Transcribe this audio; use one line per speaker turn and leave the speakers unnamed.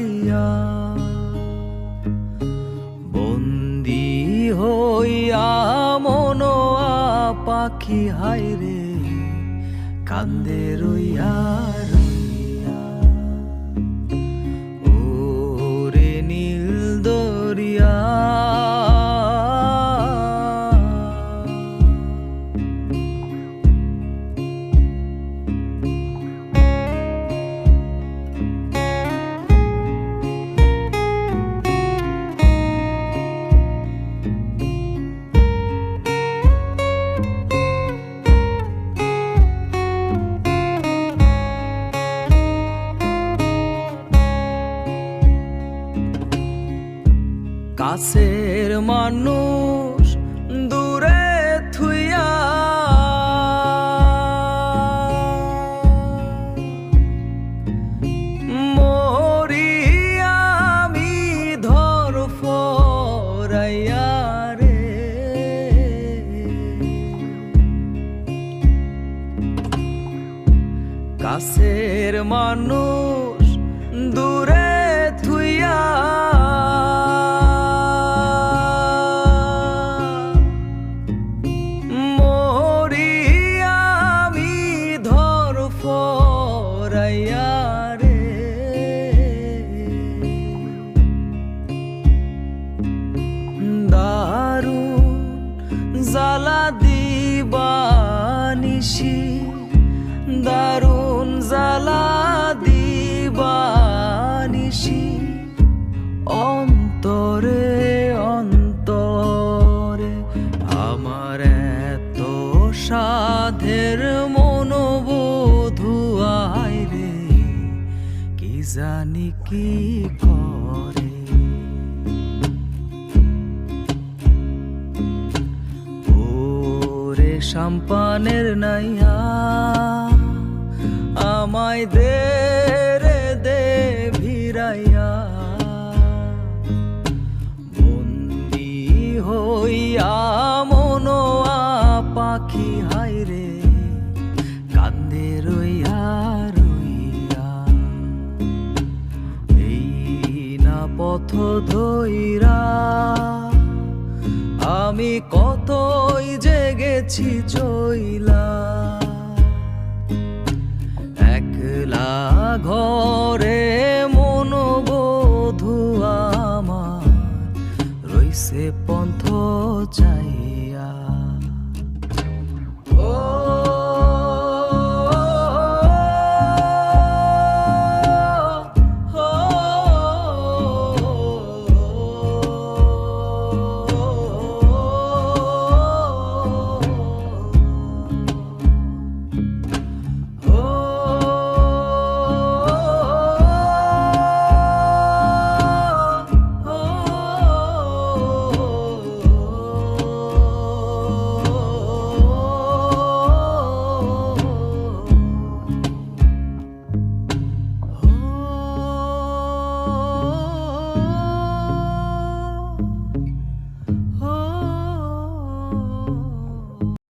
ছাড়িয়া বন্দি হইয়া মনোয়া পাখি হাইরে কান্দে রইয়া কাছের মানুষ দূরে থুইয়া মরি রে। মানুষ দূরে ফরাইয়া রে জ্বালা দিবানিসি দারুণ জ্বালা দিবানিসি অন্তরে অন্তরে আমার এত সাধের মনোবোধু জানি কি করে। ওরে সাম্পানের নাইয়া আমায় দে রে দে ভিড়াইয়া। বন্দি হইয়া পথ ধৈরা আমি কতই জেগেছি চইলা। একলা ঘরে মনোবোধু আমার রইছে পন্থ চাই।